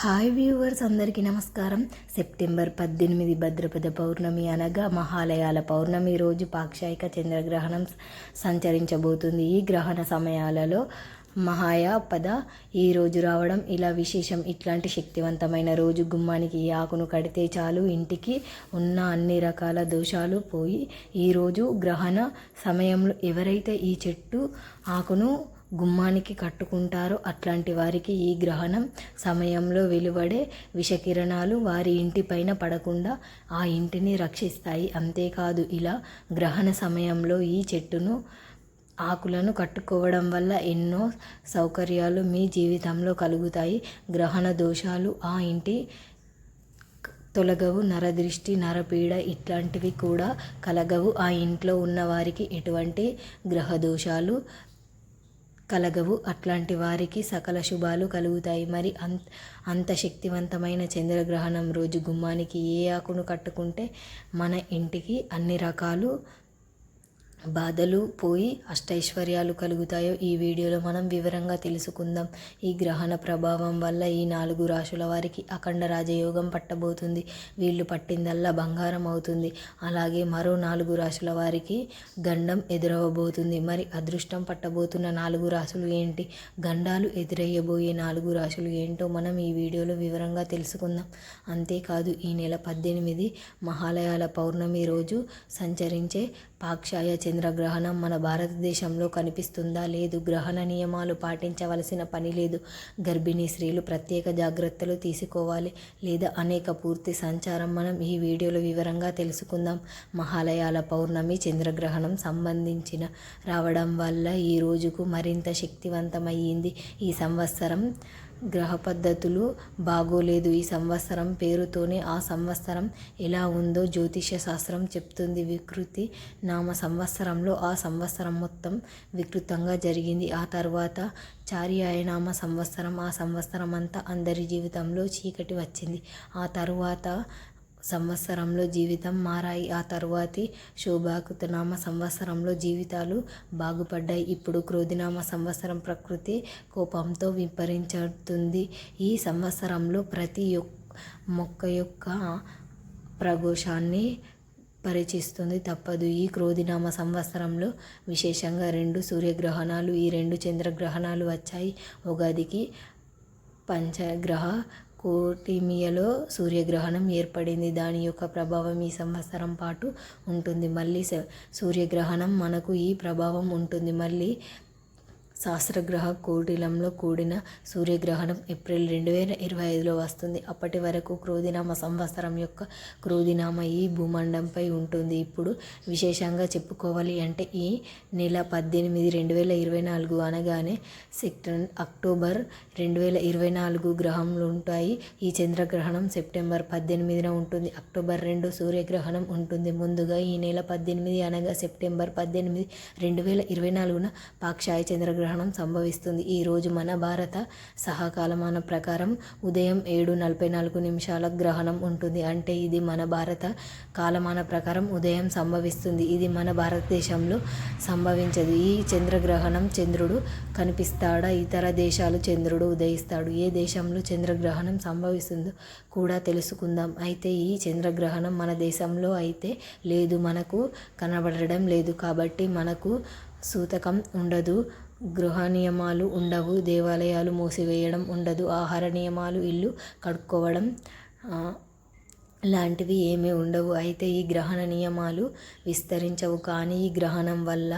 Hi viewers అందరికీ నమస్కారం. September పద్దెనిమిది భద్రపద పౌర్ణమి అనగా మహాలయాల పౌర్ణమి రోజు పాక్షాయిక చంద్రగ్రహణం సంచరించబోతుంది. ఈ గ్రహణ సమయాలలో మహాయాపద ఈ రోజు రావడం ఇలా విశేషం. ఇట్లాంటి శక్తివంతమైన రోజు గుమ్మానికి ఈ ఆకును కడితే చాలు. ఇంటికి ఉన్న అన్ని రకాల దోషాలు పోయి ఈరోజు గ్రహణ సమయంలో ఎవరైతే ఈ చెట్టు ఆకును గుమ్మానికి కట్టుకుంటారో. అట్లాంటి వారికి ఈ గ్రహణం సమయంలో వెలువడే విషకిరణాలు వారి ఇంటిపైన పడకుండా ఆ ఇంటిని రక్షిస్తాయి. అంతేకాదు ఇలా గ్రహణ సమయంలో ఈ చెట్టును ఆకులను కట్టుకోవడం వల్ల ఎన్నో సౌకర్యాలు మీ జీవితంలో కలుగుతాయి. గ్రహణ దోషాలు ఆ ఇంటి తొలగవు. నరదృష్టి నరపీడ ఇట్లాంటివి కూడా కలగవు. ఆ ఇంట్లో ఉన్న వారికి ఎటువంటి గ్రహ దోషాలు కలగవు. అట్లాంటి వారికి సకల శుభాలు కలుగుతాయి. మరి అంత అంత శక్తివంతమైన చంద్రగ్రహణం రోజు గుమ్మానికి ఏ ఆకును కట్టుకుంటే మన ఇంటికి అన్ని రకాలు బాధలు పోయి అష్టైశ్వర్యాలు కలుగుతాయో ఈ వీడియోలో మనం వివరంగా తెలుసుకుందాం. ఈ గ్రహణ ప్రభావం వల్ల ఈ నాలుగు రాశుల వారికి అఖండ రాజయోగం పట్టబోతుంది. వీళ్ళు పట్టిందల్లా బంగారం అవుతుంది. అలాగే మరో నాలుగు రాశుల వారికి గండం ఎదురవబోతుంది. మరి అదృష్టం పట్టబోతున్న నాలుగు రాశులు ఏంటి? గండాలు ఎదురయ్యబోయే నాలుగు రాశులు ఏంటో మనం ఈ వీడియోలో వివరంగా తెలుసుకుందాం. అంతేకాదు ఈ నెల పద్దెనిమిది మహాలయాల పౌర్ణమి రోజు సంచరించే పాక్షాయ చంద్రగ్రహణం మన భారతదేశంలో కనిపిస్తుందా? లేదు. గ్రహణ నియమాలు పాటించవలసిన పని లేదు. గర్భిణీ స్త్రీలు ప్రత్యేక జాగ్రత్తలు తీసుకోవాలి లేదా అనేక పూర్తి సంచారం మనం ఈ వీడియోలో వివరంగా తెలుసుకుందాం. మహాలయాల పౌర్ణమి చంద్రగ్రహణం సంబంధించిన రావడం వల్ల ఈ రోజుకు మరింత శక్తివంతమయ్యింది. ఈ సంవత్సరం గ్రహ పద్ధతులు బాగోలేదు. ఈ సంవత్సరం పేరుతోనే ఆ సంవత్సరం ఎలా ఉందో జ్యోతిష శాస్త్రం చెప్తుంది. వికృతి నామ సంవత్సరంలో ఆ సంవత్సరం మొత్తం వికృతంగా జరిగింది. ఆ తర్వాత చార్యాయనామ సంవత్సరం ఆ సంవత్సరం అంతా అందరి జీవితంలో చీకటి వచ్చింది. ఆ తరువాత సంవత్సరంలో జీవితం మారాయి. ఆ తరువాతి శోభాకృతనామ సంవత్సరంలో జీవితాలు బాగుపడ్డాయి. ఇప్పుడు క్రోధినామ సంవత్సరం ప్రకృతి కోపంతో విపరించుతుంది ఈ సంవత్సరంలో ప్రతి మొక్క యొక్క ప్రఘోషాన్ని పరిచిస్తుంది తప్పదు. ఈ క్రోధినామ సంవత్సరంలో విశేషంగా రెండు సూర్యగ్రహణాలు ఈ రెండు చంద్రగ్రహణాలు వచ్చాయి. ఉగాదికి పంచగ్రహ కోటిమియలో సూర్యగ్రహణం ఏర్పడింది. దాని యొక్క ప్రభావం ఈ సంవత్సరం పాటు ఉంటుంది. మళ్ళీ సూర్యగ్రహణం మనకు ఈ ప్రభావం ఉంటుంది. మళ్ళీ శాస్త్రగ్రహ కూటిలంలో కూడిన సూర్యగ్రహణం ఏప్రిల్ రెండు వేల ఇరవై ఐదులో వస్తుంది. అప్పటి వరకు క్రోధినామ సంవత్సరం యొక్క క్రోధినామ ఈ భూమండంపై ఉంటుంది. ఇప్పుడు విశేషంగా చెప్పుకోవాలి అంటే ఈ నెల పద్దెనిమిది రెండు వేల ఇరవై నాలుగు అనగానే సెప్టెం అక్టోబర్ రెండు వేల ఇరవై నాలుగు గ్రహంలు ఉంటాయి. ఈ చంద్రగ్రహణం సెప్టెంబర్ పద్దెనిమిదిన ఉంటుంది. అక్టోబర్ రెండు సూర్యగ్రహణం ఉంటుంది. ముందుగా ఈ నెల పద్దెనిమిది అనగా సెప్టెంబర్ పద్దెనిమిది రెండు వేల ఇరవై నాలుగున పాక్షాయ చంద్రగ్రహణం గ్రహణం సంభవిస్తుంది. ఈరోజు మన భారత సహకాలమాన ప్రకారం ఉదయం ఏడు నలభై నాలుగు నిమిషాల గ్రహణం ఉంటుంది. అంటే ఇది మన భారత కాలమాన ప్రకారం ఉదయం సంభవిస్తుంది. ఇది మన భారతదేశంలో సంభవించదు. ఈ చంద్రగ్రహణం చంద్రుడు కనిపిస్తాడా? ఇతర దేశాలు చంద్రుడు ఉదయిస్తాడు. ఏ దేశంలో చంద్రగ్రహణం సంభవిస్తుందో కూడా తెలుసుకుందాం. అయితే ఈ చంద్రగ్రహణం మన దేశంలో అయితే లేదు. మనకు కనబడడం లేదు. కాబట్టి మనకు సూతకం ఉండదు. గృహ నియమాలు ఉండవు దేవాలయాలు మూసివేయడం ఉండదు ఆహార నియమాలు ఇల్లు కడుక్కోవడం లాంటివి ఏమీ ఉండవు. అయితే ఈ గ్రహణ నియమాలు విస్తరించవు కానీ ఈ గ్రహణం వల్ల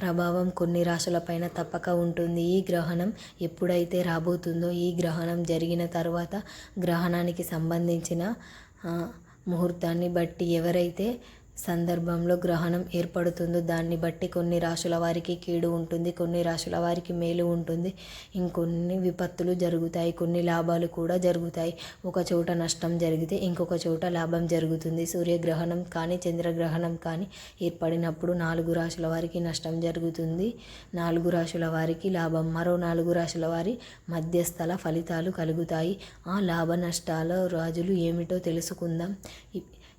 ప్రభావం కొన్ని రాశులపైన తప్పక ఉంటుంది. ఈ గ్రహణం ఎప్పుడైతే రాబోతుందో ఈ గ్రహణం జరిగిన తర్వాత గ్రహణానికి సంబంధించిన ముహూర్తాన్ని బట్టి ఎవరైతే సందర్భంలో గ్రహణం ఏర్పడుతుందో దాన్ని బట్టి కొన్ని రాశుల వారికి కీడు ఉంటుంది కొన్ని రాశుల వారికి మేలు ఉంటుంది. ఇంకొన్ని విపత్తులు జరుగుతాయి కొన్ని లాభాలు కూడా జరుగుతాయి. ఒక చోట నష్టం జరిగితే ఇంకొక చోట లాభం జరుగుతుంది. సూర్యగ్రహణం కానీ చంద్రగ్రహణం కానీ ఏర్పడినప్పుడు నాలుగు రాశుల వారికి నష్టం జరుగుతుంది. నాలుగు రాశుల వారికి లాభం మరో నాలుగు రాశుల వారి మధ్యస్థల ఫలితాలు కలుగుతాయి. ఆ లాభ నష్టాల రాజులు ఏమిటో తెలుసుకుందాం.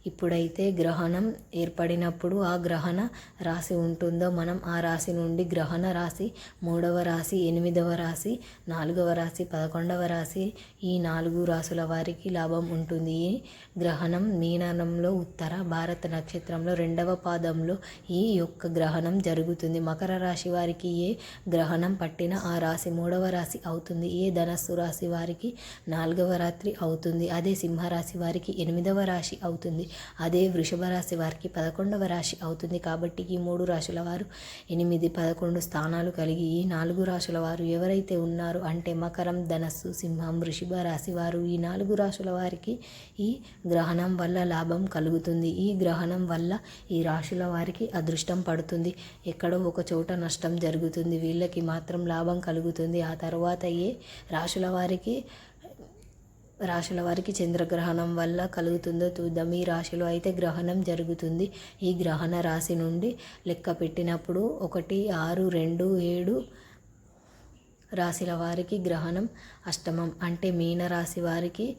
ఇప్పుడైతే గ్రహణం ఏర్పడినప్పుడు ఆ గ్రహణ రాశి ఉంటుందో మనం ఆ రాశి నుండి గ్రహణ రాశి మూడవ రాశి ఎనిమిదవ రాశి నాలుగవ రాశి పదకొండవ రాశి ఈ నాలుగు రాశుల వారికి లాభం ఉంటుంది. ఈ గ్రహణం మీనంలో ఉత్తర భారత నక్షత్రంలో రెండవ పాదంలో ఈ యొక్క గ్రహణం జరుగుతుంది. మకర రాశి వారికి ఏ గ్రహణం పట్టిన ఆ రాశి మూడవ రాశి అవుతుంది. ఏ ధనస్సు రాశి వారికి నాలుగవ రాత్రి అవుతుంది. అదే సింహరాశి వారికి ఎనిమిదవ రాశి అవుతుంది. అదే వృషభ రాశి వారికి పదకొండవ రాశి అవుతుంది కాబట్టి ఈ మూడు రాశుల వారు ఎనిమిది పదకొండు స్థానాలు కలిగి ఈ నాలుగు రాశుల వారు ఎవరైతే ఉన్నారో అంటే మకరం ధనస్సు సింహం వృషభ రాశి వారు ఈ నాలుగు రాశుల వారికి ఈ గ్రహణం వల్ల లాభం కలుగుతుంది. ఈ గ్రహణం వల్ల ఈ రాశుల వారికి అదృష్టం పడుతుంది. ఎక్కడో ఒక చోట నష్టం జరుగుతుంది. వీళ్ళకి మాత్రం లాభం కలుగుతుంది. ఆ తర్వాత ఏ రాశుల వారికి రాశుల వారికి చంద్రగ్రహణం వల్ల కలుగుతుందో చూద్దాం. ఈ రాశిలో అయితే గ్రహణం జరుగుతుంది. ఈ గ్రహణ రాశి నుండి లెక్క పెట్టినప్పుడు ఒకటి ఆరు రెండు ఏడు రాశిల వారికి గ్రహణం అష్టమం. అంటే మీనరాశి వారికి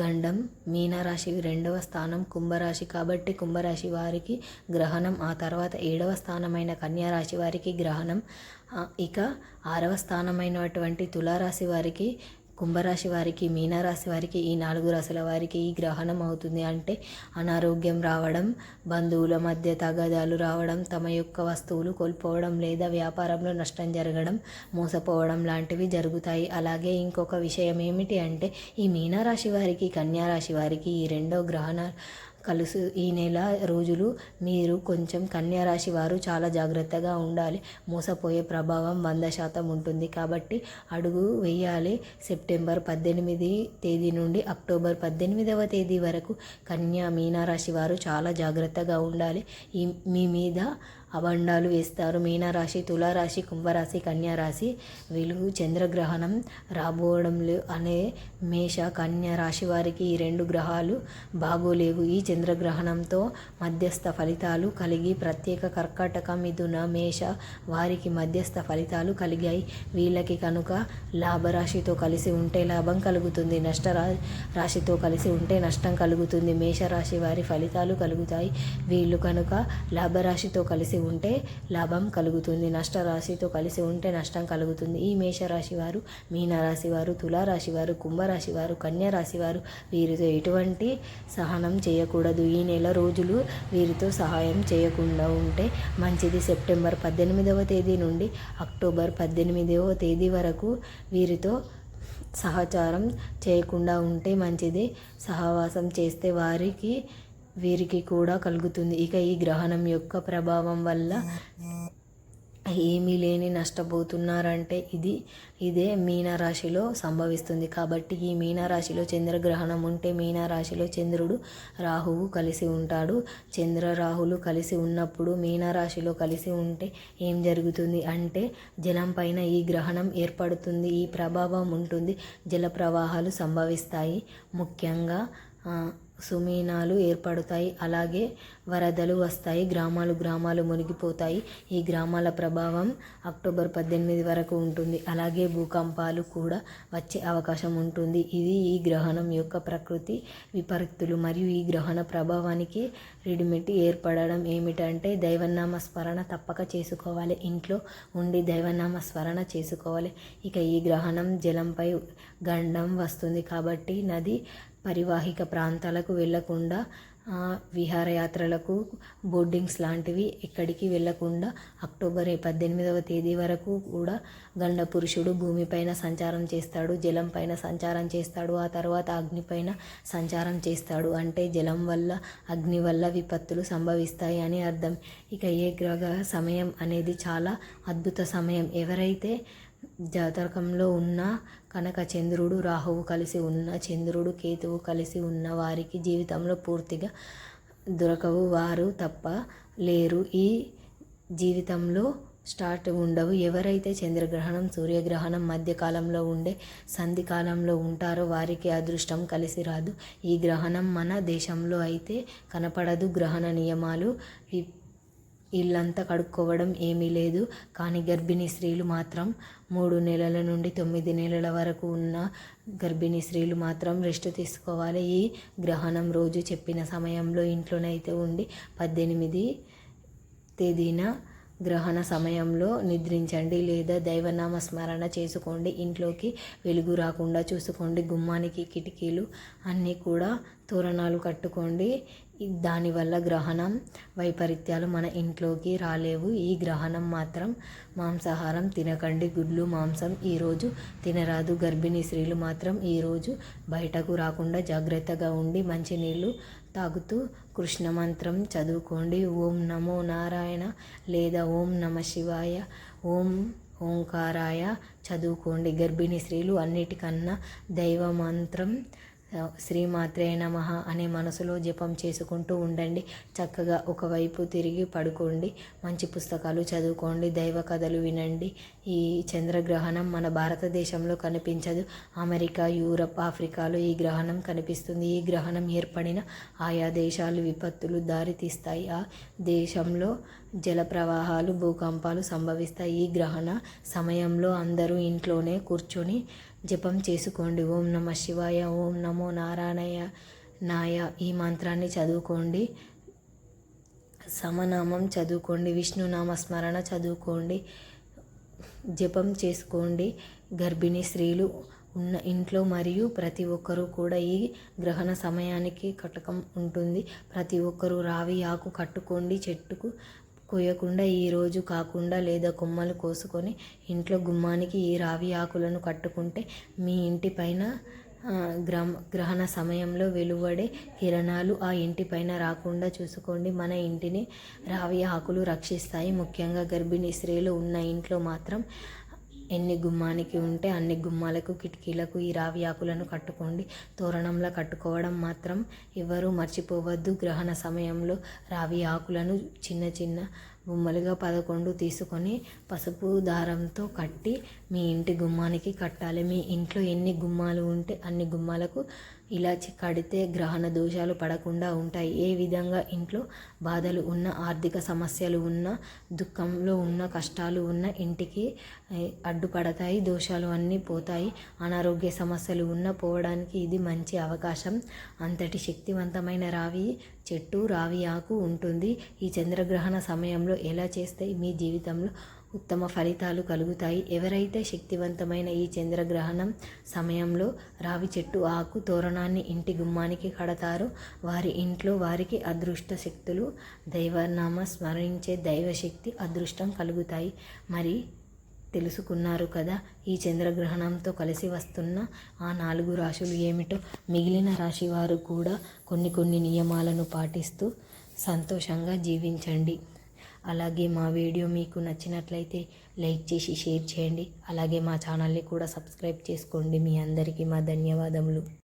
గండం మీనరాశి రెండవ స్థానం కుంభరాశి కాబట్టి కుంభరాశి వారికి గ్రహణం ఆ తర్వాత ఏడవ స్థానమైన కన్యారాశి వారికి గ్రహణం ఇక ఆరవ స్థానమైనటువంటి తులారాశి వారికి కుంభరాశి వారికి మీనరాశి వారికి ఈ నాలుగు రాశుల వారికి ఈ గ్రహణం అవుతుంది అంటే అనారోగ్యం రావడం బంధువుల మధ్య తగాదాలు రావడం తమ యొక్క వస్తువులు కోల్పోవడం లేదా వ్యాపారంలో నష్టం జరగడం మోసపోవడం లాంటివి జరుగుతాయి. అలాగే ఇంకొక విషయం ఏమిటి అంటే ఈ మీనరాశి వారికి కన్యారాశి వారికి ఈ రెండో గ్రహణ కలుసు ఈ నెల రోజులు మీరు కొంచెం కన్యారాశి వారు చాలా జాగ్రత్తగా ఉండాలి. మోసపోయే ప్రభావం వంద శాతం ఉంటుంది. కాబట్టి అడుగు వేయాలి. సెప్టెంబర్ పద్దెనిమిది తేదీ నుండి అక్టోబర్ పద్దెనిమిదవ తేదీ వరకు కన్యా మీనారాశి వారు చాలా జాగ్రత్తగా ఉండాలి. ఈ మీ మీద అబండాలు వేస్తారు. మీనరాశి తులారాశి కుంభరాశి కన్యారాశి వీళ్ళు చంద్రగ్రహణం రాబోవడం అనే మేష కన్య రాశి వారికి ఈ రెండు గ్రహాలు బాగోలేవు. ఈ చంద్రగ్రహణంతో మధ్యస్థ ఫలితాలు కలిగి ప్రత్యేక కర్కాటక మిథున మేష వారికి మధ్యస్థ ఫలితాలు కలిగాయి. వీళ్ళకి కనుక లాభరాశితో కలిసి ఉంటే లాభం కలుగుతుంది. నష్ట రాశితో కలిసి ఉంటే నష్టం కలుగుతుంది. మేషరాశి వారి ఫలితాలు కలుగుతాయి. వీళ్ళు కనుక లాభరాశితో కలిసి ఉంటే లాభం కలుగుతుంది నష్టరాశితో కలిసి ఉంటే నష్టం కలుగుతుంది. ఈ మేషరాశి వారు మీనరాశి వారు తులారాశి వారు కుంభరాశి వారు కన్యారాశి వారు వీరితో ఎటువంటి సహనం చేయకూడదు. ఈ నెల రోజులు వీరితో సహాయం చేయకుండా ఉంటే మంచిది. సెప్టెంబర్ పద్దెనిమిదవ తేదీ నుండి అక్టోబర్ పద్దెనిమిదవ తేదీ వరకు వీరితో సహచారం చేయకుండా ఉంటే మంచిది. సహవాసం చేస్తే వారికి వీరికి కూడా కలుగుతుంది. ఇక ఈ గ్రహణం యొక్క ప్రభావం వల్ల ఏమీ లేని నష్టపోతున్నారంటే ఇది ఇదే మీనరాశిలో సంభవిస్తుంది. కాబట్టి ఈ మీనరాశిలో చంద్రగ్రహణం ఉంటే మీనరాశిలో చంద్రుడు రాహువు కలిసి ఉంటాడు. చంద్ర రాహులు కలిసి ఉన్నప్పుడు మీనరాశిలో కలిసి ఉంటే ఏం జరుగుతుంది అంటే జలం పైన ఈ గ్రహణం ఏర్పడుతుంది. ఈ ప్రభావం ఉంటుంది. జల ప్రవాహాలు సంభవిస్తాయి. ముఖ్యంగా సుమీనాలు ఏర్పడతాయి. అలాగే వరదలు వస్తాయి. గ్రామాలు గ్రామాలు మునిగిపోతాయి. ఈ గ్రామాల ప్రభావం అక్టోబర్ పద్దెనిమిది వరకు ఉంటుంది. అలాగే భూకంపాలు కూడా వచ్చే అవకాశం ఉంటుంది. ఇది ఈ గ్రహణం యొక్క ప్రకృతి విపరీతులు మరియు ఈ గ్రహణ ప్రభావానికి రెడీమేడ్ ఏర్పడడం ఏమిటంటే దైవనామ స్మరణ తప్పక చేసుకోవాలి. ఇంట్లో ఉండి దైవనామ స్మరణ చేసుకోవాలి. ఇక ఈ గ్రహణం జలంపై గండం వస్తుంది. కాబట్టి నది పరివాహిక ప్రాంతాలకు వెళ్ళకుండా విహారయాత్రలకు బోర్డింగ్స్ లాంటివి ఎక్కడికి వెళ్ళకుండా అక్టోబర్ పద్దెనిమిదవ తేదీ వరకు కూడా గండ పురుషుడు భూమిపైన సంచారం చేస్తాడు జలం పైన సంచారం చేస్తాడు ఆ తర్వాత అగ్నిపైన సంచారం చేస్తాడు. అంటే జలం వల్ల అగ్ని వల్ల విపత్తులు సంభవిస్తాయి అని అర్థం. ఇక ఏ గ్రహ సమయం అనేది చాలా అద్భుత సమయం. ఎవరైతే జాతకంలో ఉన్న కనక చంద్రుడు రాహువు కలిసి ఉన్న చంద్రుడు కేతువు కలిసి ఉన్న వారికి జీవితంలో పూర్తిగా దొరకవు. వారు తప్ప లేరు. ఈ జీవితంలో స్టార్ట్ ఉండవు. ఎవరైతే చంద్రగ్రహణం సూర్యగ్రహణం మధ్యకాలంలో ఉండే సంధి కాలంలో ఉంటారో వారికి అదృష్టం కలిసి రాదు. ఈ గ్రహణం మన దేశంలో అయితే కనపడదు. గ్రహణ నియమాలు ఇల్లంతా కడుక్కోవడం ఏమీ లేదు. కానీ గర్భిణీ స్త్రీలు మాత్రం మూడు నెలల నుండి తొమ్మిది నెలల వరకు ఉన్న గర్భిణీ స్త్రీలు మాత్రం రెస్ట్ తీసుకోవాలి. ఈ గ్రహణం రోజు చెప్పిన సమయంలో ఇంట్లోనైతే ఉండి పద్దెనిమిది తేదీన గ్రహణ సమయంలో నిద్రించండి లేదా దైవనామ స్మరణ చేసుకోండి. ఇంట్లోకి వెలుగు రాకుండా చూసుకోండి. గుమ్మానికి కిటికీలు అన్నీ కూడా తోరణాలు కట్టుకోండి. దానివల్ల గ్రహణం వైపరీత్యాలు మన ఇంట్లోకి రాలేవు. ఈ గ్రహణం మాత్రం మాంసాహారం తినకండి. గుడ్లు మాంసం ఈరోజు తినరాదు. గర్భిణీ స్త్రీలు మాత్రం ఈరోజు బయటకు రాకుండా జాగ్రత్తగా ఉండి మంచినీళ్ళు తాగుతూ కృష్ణ మంత్రం చదువుకోండి. ఓం నమో నారాయణ లేదా ఓం నమ శివాయ ఓం ఓంకారాయ చదువుకోండి. గర్భిణీ స్త్రీలు అన్నిటికన్నా దైవ మంత్రం శ్రీమాత్రే నమ అనే మనసులో జపం చేసుకుంటూ ఉండండి. చక్కగా ఒకవైపు తిరిగి పడుకోండి. మంచి పుస్తకాలు చదువుకోండి. దైవ కథలు వినండి. ఈ చంద్రగ్రహణం మన భారతదేశంలో కనిపించదు. అమెరికా యూరప్ ఆఫ్రికాలో ఈ గ్రహణం కనిపిస్తుంది. ఈ గ్రహణం ఏర్పడిన ఆయా దేశాలు విపత్తులు దారితీస్తాయి. ఆ దేశంలో జల ప్రవాహాలు భూకంపాలు సంభవిస్తాయి. ఈ గ్రహణ సమయంలో అందరూ ఇంట్లోనే కూర్చొని జపం చేసుకోండి. ఓం నమ శివాయ ఓం నమో నారాయణయ నాయ ఈ మంత్రాన్ని చదువుకోండి. సమనామం చదువుకోండి. విష్ణునామ స్మరణ చదువుకోండి. జపం చేసుకోండి. గర్భిణీ స్త్రీలు ఉన్న ఇంట్లో మరియు ప్రతి ఒక్కరూ కూడా ఈ గ్రహణ సమయానికి కటకం ఉంటుంది. ప్రతి ఒక్కరూ రావి ఆకు కట్టుకోండి. చెట్టుకు కోయకుండా ఈరోజు కాకుండా లేదా కొమ్మలు కోసుకొని ఇంట్లో గుమ్మానికి ఈ రావి ఆకులను కట్టుకుంటే మీ ఇంటి పైన గ్రహ గ్రహణ సమయంలో వెలువడే కిరణాలు ఆ ఇంటి పైన రాకుండా చూసుకోండి. మన ఇంటిని రావి ఆకులు రక్షిస్తాయి. ముఖ్యంగా గర్భిణీ స్త్రీలు ఉన్న ఇంట్లో మాత్రం ఎన్ని గుమ్మానికి ఉంటే అన్ని గుమ్మాలకు కిటికీలకు ఈ రావి ఆకులను కట్టుకోండి. తోరణంలో కట్టుకోవడం మాత్రం ఎవరు మర్చిపోవద్దు. గ్రహణ సమయంలో రావి ఆకులను చిన్న చిన్న బొమ్మలుగా పదకొండు తీసుకొని పసుపు దారంతో కట్టి మీ ఇంటి గుమ్మానికి కట్టాలి. మీ ఇంట్లో ఎన్ని గుమ్మాలు ఉంటే అన్ని గుమ్మాలకు ఇలా కడితే గ్రహణ దోషాలు పడకుండా ఉంటాయి. ఏ విధంగా ఇంట్లో బాధలు ఉన్న ఆర్థిక సమస్యలు ఉన్న దుఃఖంలో ఉన్న కష్టాలు ఉన్న ఇంటికి అడ్డుపడతాయి దోషాలు అన్నీ పోతాయి. అనారోగ్య సమస్యలు ఉన్న పోవడానికి ఇది మంచి అవకాశం. అంతటి శక్తివంతమైన రావి చెట్టు రావి ఆకు ఉంటుంది. ఈ చంద్రగ్రహణ సమయంలో ఎలా చేస్తే మీ జీవితంలో ఉత్తమ ఫలితాలు కలుగుతాయి. ఎవరైతే శక్తివంతమైన ఈ చంద్రగ్రహణం సమయంలో రావి చెట్టు ఆకు తోరణాన్ని ఇంటి గుమ్మానికి కడతారో వారి ఇంట్లో వారికి అదృష్ట శక్తులు దైవనామ స్మరించే దైవశక్తి అదృష్టం కలుగుతాయి. మరి తెలుసుకున్నారు కదా ఈ చంద్రగ్రహణంతో కలిసి వస్తున్న ఆ నాలుగు రాశులు ఏమిటో. మిగిలిన రాశి వారు కూడా కొన్ని కొన్ని నియమాలను పాటిస్తూ సంతోషంగా జీవించండి. అలాగే మా వీడియో మీకు నచ్చినట్లయితే లైక్ చేసి షేర్ చేయండి. అలాగే మా ఛానల్ని కూడా సబ్స్క్రైబ్ చేసుకోండి. మీ అందరికీ మా ధన్యవాదములు.